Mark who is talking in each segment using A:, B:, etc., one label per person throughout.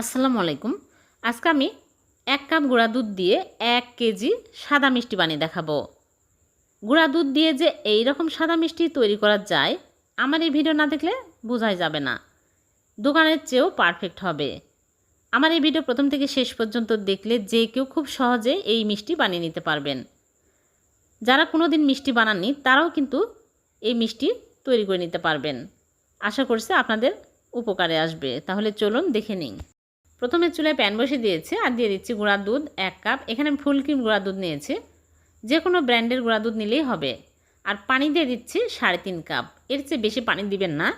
A: আসসালামু আলাইকুম। আজকে আমি এক কাপ গুঁড়া দুধ দিয়ে এক কেজি সাদা মিষ্টি বানিয়ে দেখাবো। গুঁড়া দুধ দিয়ে যে এই রকম সাদা মিষ্টি তৈরি করা যায়, আমার এই ভিডিও না দেখলে বোঝাই যাবে না। দোকানের চেয়েও পারফেক্ট হবে। আমার এই ভিডিও প্রথম থেকে শেষ পর্যন্ত দেখলে যে কেউ খুব সহজে এই মিষ্টি বানিয়ে নিতে পারবেন। যারা কোনো দিন মিষ্টি বানাননি, তারাও কিন্তু এই মিষ্টি তৈরি করে নিতে পারবেন। আশা করছি আপনাদের উপকারে আসবে। তাহলে চলুন দেখে নিন প্রথমে চুলায় প্যান বসে দিয়েছি আর দিয়ে দিচ্ছি গুঁড়া দুধ, এক কাপ। এখানে আমি ফুল ক্রিম গুঁড়া দুধ নিয়েছি। যে কোনো ব্র্যান্ডের গুঁড়া দুধ নিলেই হবে। আর পানি দিয়ে দিচ্ছি সাড়ে তিন কাপ। এর চেয়ে বেশি পানি দিবেন না।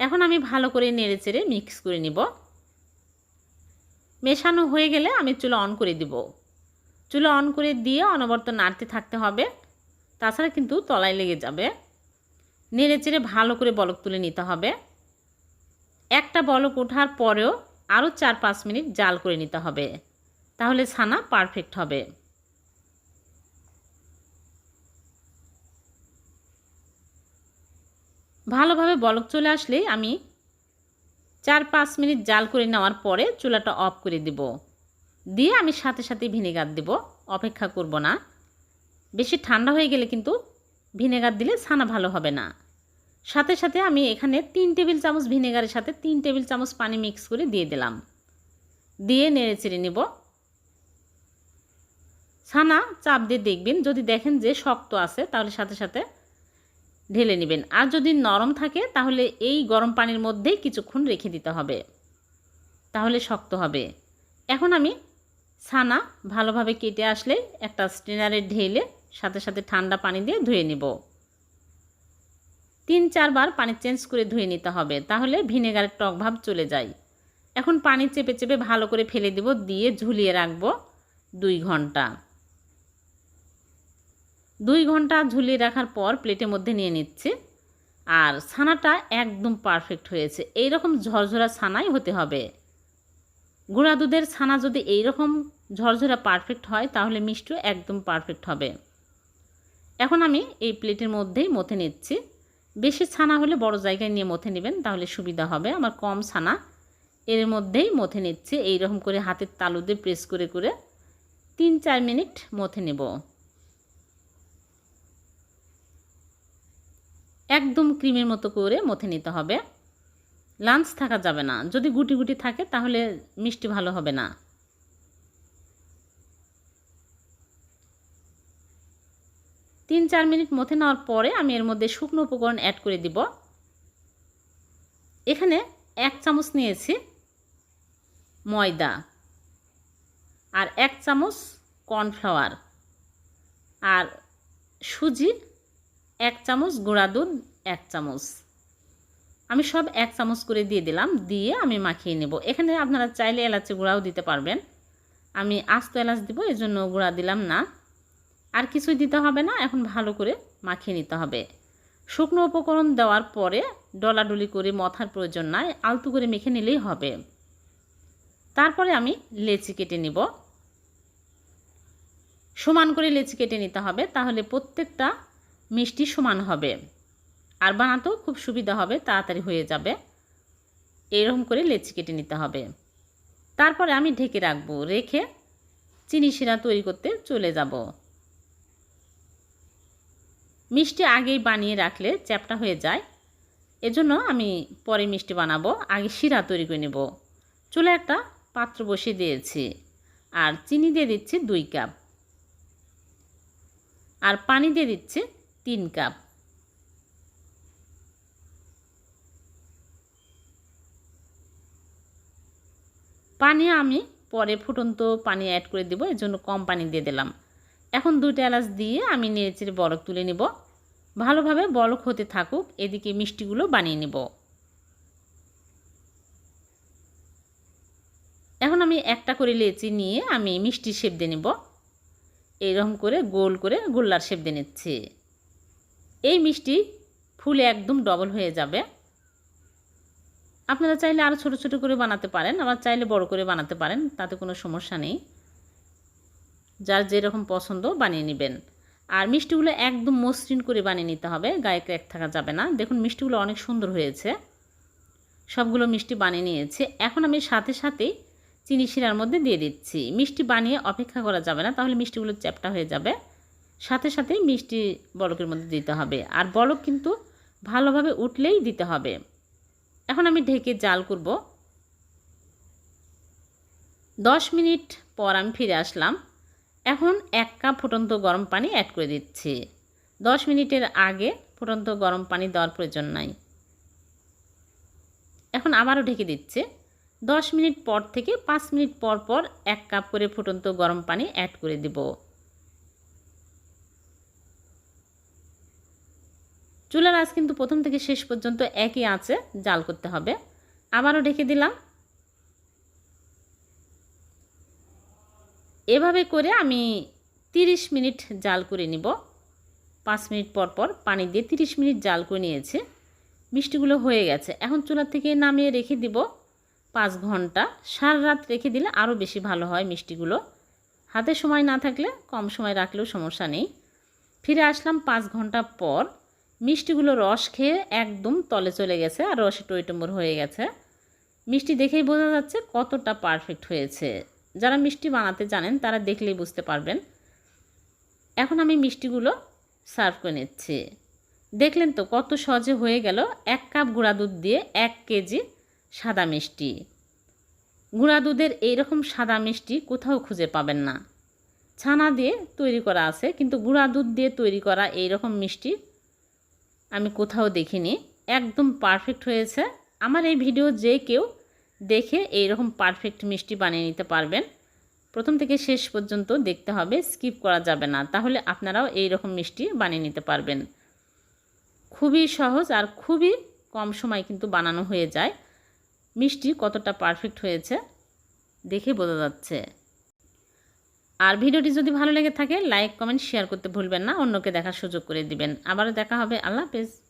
A: এখন আমি ভালো করে নেড়ে চেড়ে মিক্স করে নিব। মেশানো হয়ে গেলে আমি চুলা অন করে দিব। চুলা অন করে দিয়ে অনবরত নাড়তে থাকতে হবে। তাছাড়া কিন্তু তলায় লেগে যাবে। নেড়ে চেড়ে ভালো করে বলক তুলে নিতে হবে। একটা বলক ওঠার পরেও আরও চার পাঁচ মিনিট জাল করে নিতে হবে। তাহলে ছানা পারফেক্ট হবে। ভালোভাবে বলক চলে আসলেই আমি চার পাঁচ মিনিট জাল করে নেওয়ার পরে চুলাটা অফ করে দিব। দিয়ে আমি সাথে সাথে ভিনেগার দেব। অপেক্ষা করব না। বেশি ঠান্ডা হয়ে গেলে কিন্তু ভিনেগার দিলে ছানা ভালো হবে না। সাথে সাথে আমি এখানে তিন টেবিল চামচ ভিনেগারের সাথে তিন টেবিল চামচ পানি মিক্স করে দিয়ে দিলাম। দিয়ে নেড়ে চেড়ে নেব। ছানা চাপ দিয়ে দেখবেন, যদি দেখেন যে শক্ত আছে, তাহলে সাথে সাথে ঢেলে নেবেন। আর যদি নরম থাকে, তাহলে এই গরম পানির মধ্যেই কিছুক্ষণ রেখে দিতে হবে। তাহলে শক্ত হবে। এখন আমি ছানা ভালোভাবে কেটে আসলে একটা স্ট্রেনারে ঢেলে সাথে সাথে ঠান্ডা পানি দিয়ে ধুয়ে নেব। তিন চারবার পানি চেঞ্জ করে ধুয়ে নিতে হবে, তাহলে ভিনেগারের টক ভাব চলে যায়। এখন পানি চেপে চেপে ভালো করে ফেলে দেব, দিয়ে ঝুলিয়ে রাখব দুই ঘণ্টা। দুই ঘণ্টা ঝুলিয়ে রাখার পর প্লেটের মধ্যে নিয়ে নিচ্ছি। আর ছানাটা একদম পারফেক্ট হয়েছে এই রকম ঝরঝরা ছানাই হতে হবে। গুঁড়া দুধের ছানা যদি এই রকম ঝরঝরা পারফেক্ট হয়, তাহলে মিষ্টিও একদম পারফেক্ট হবে। এখন আমি এই প্লেটের মধ্যেই মথে নিচ্ছি। বেশি ছানা হলে বড় জায়গায় নিয়ে মথে নেবেন, তাহলে সুবিধা হবে। আমার কম ছানা, এর মধ্যেই মথে নিচ্ছি। এইরকম করে হাতের তালু দিয়ে প্রেস করে করে তিন চার মিনিট মথে নেব। একদম ক্রিমের মতো করে মথে নিতে হবে। লাঞ্চ থাকা যাবে না। যদি গুটি গুটি থাকে, তাহলে মিষ্টি ভালো হবে না। তিন চার মিনিট মথে নেওয়ার পরে আমি এর মধ্যে শুকনো উপকরণ অ্যাড করে দিব। এখানে এক চামচ নিয়েছি ময়দা আর এক চামচ কর্নফ্লাওয়ার আর সুজি এক চামচ, গুঁড়া দুধ এক চামচ। আমি সব এক চামচ করে দিয়ে দিলাম, দিয়ে আমি মাখিয়ে নেব। এখানে আপনারা চাইলে এলাচি গুঁড়াও দিতে পারবেন। আমি আস্ত এলাচ দিব এই জন্য গুঁড়া দিলাম না। আর কিছুই দিতে হবে না, এখন ভালো করে মাখিয়ে নিতে হবে। শুকনো উপকরণ দেওয়ার পরে ডলাডলি করে মথার প্রয়োজন নাই, আলতু করে মেখে নিলেই হবে। তারপরে আমি লেচি কেটে নিব। সমান করে লেচি কেটে নিতে হবে, তাহলে প্রত্যেকটা মিষ্টি সমান হবে। আর বানাতেও খুব সুবিধা হবে, তাড়াতাড়ি হয়ে যাবে। এরকম করে লেচি কেটে নিতে হবে। তারপরে আমি ঢেকে রাখব, রেখে চিনি শিরা তৈরি করতে চলে যাব। মিষ্টি আগেই বানিয়ে রাখলে চ্যাপটা হয়ে যায়। এজন্য আমি পরে মিষ্টি বানাবো। আগে শিরা তৈরি করে নেব। চুলে একটা পাত্র বসিয়ে দিয়েছি। আর চিনি দিয়ে দিচ্ছি দুই কাপ। আর পানি দিয়ে দিচ্ছি তিন কাপ। পানি আমি পরে ফুটন্ত পানি অ্যাড করে দেবো। এর জন্য কম পানি দিয়ে দিলাম। এখন দুইটা এলাচ দিয়ে আমি নেড়েচেড়ে বরফ তুলে নেব। ভালোভাবে বলক হতে থাকুক, এদিকে মিষ্টিগুলো বানিয়ে নেব। এখন আমি একটা করে লেচি নিয়ে আমি মিষ্টির শেপ দিয়ে নেব। এইরকম করে গোল করে গোল্লার শেপ দিয়ে নিচ্ছি। এই মিষ্টি ফুলে একদম ডবল হয়ে যাবে। আপনারা চাইলে আরও ছোট ছোট করে বানাতে পারেন, আবার চাইলে বড় করে বানাতে পারেন, তাতে কোনো সমস্যা নেই। যার যেরকম পছন্দ বানিয়ে নেবেন। আর মিষ্টিগুলো একদম মসৃণ করে বানিয়ে নিতে হবে গায়ে ক্র্যাক থাকা যাবে না। দেখুন, মিষ্টিগুলো অনেক সুন্দর হয়েছে। সবগুলো মিষ্টি বানিয়ে নিয়েছে। এখন আমি সাথে সাথেই চিনি শিরার মধ্যে দিয়ে দিচ্ছি। মিষ্টি বানিয়ে অপেক্ষা করা যাবে না, তাহলে মিষ্টিগুলো চ্যাপটা হয়ে যাবে। সাথে সাথেই মিষ্টি বলকের মধ্যে দিতে হবে। আর বলক কিন্তু ভালোভাবে উঠলেই দিতে হবে। এখন আমি ঢেকে জাল করব। দশ মিনিট পর আমি ফিরে আসলাম। এখন এক কাপ ফুটন্ত গরম পানি অ্যাড করে দিচ্ছি। দশ মিনিটের আগে ফুটন্ত গরম পানি দেওয়ার প্রয়োজন নাই। এখন আবারও ঢেকে দিচ্ছে। দশ মিনিট পর থেকে পাঁচ মিনিট পর পর এক কাপ করে ফুটন্ত গরম পানি অ্যাড করে দিব। চুলার আঁচ কিন্তু প্রথম থেকে শেষ পর্যন্ত একই আঁচে জাল করতে হবে। আবারও ঢেকে দিলাম। এভাবে করে আমি 30 মিনিট জাল করে নিব। পাঁচ মিনিট পর পর পানি দিয়ে 30 মিনিট জাল করে নিয়েছে। মিষ্টিগুলো হয়ে গেছে। এখন চুলা থেকে নামিয়ে রেখে দিব পাঁচ ঘণ্টা। সারা রাত রেখে দিলে আরও বেশি ভালো হয় মিষ্টিগুলো। হাতে সময় না থাকলে কম সময় রাখলেও সমস্যা নেই। ফিরে আসলাম পাঁচ ঘণ্টা পর। মিষ্টিগুলো রস খেয়ে একদম তলে চলে গেছে আর রসে টইটম্বর হয়ে গেছে। মিষ্টি দেখেই বোঝা যাচ্ছে কতটা পারফেক্ট হয়েছে। যারা মিষ্টি বানাতে জানেন, তারা দেখলেই বুঝতে পারবেন। এখন আমি মিষ্টিগুলো সার্ভ করে নিচ্ছি। দেখলেন তো কত সহজে হয়ে গেল। এক কাপ গুঁড়া দুধ দিয়ে এক কেজি সাদা মিষ্টি। গুঁড়া দুধের এইরকম সাদা মিষ্টি কোথাও খুঁজে পাবেন না। ছানা দিয়ে তৈরি করা আছে, কিন্তু গুঁড়া দুধ দিয়ে তৈরি করা এই রকম মিষ্টি আমি কোথাও দেখিনি। একদম পারফেক্ট হয়েছে। আমার এই ভিডিও যে কেউ দেখে এই রকম পারফেক্ট মিষ্টি বানিয়ে নিতে পারবেন। প্রথম থেকে শেষ পর্যন্ত দেখতে হবে স্কিপ করা যাবে না। তাহলে আপনারাও এই রকম মিষ্টি বানিয়ে নিতে পারবেন। খুবই সহজ আর খুবই কম সময় কিন্তু বানানো হয়ে যায়। মিষ্টি কতটা পারফেক্ট হয়েছে দেখে বোঝা যাচ্ছে। আর ভিডিওটি যদি ভালো লেগে থাকে লাইক কমেন্ট শেয়ার করতে ভুলবেন না। অন্যকে দেখার সুযোগ করে দিবেন। আবারও দেখা হবে। আল্লাহ হাফেজ।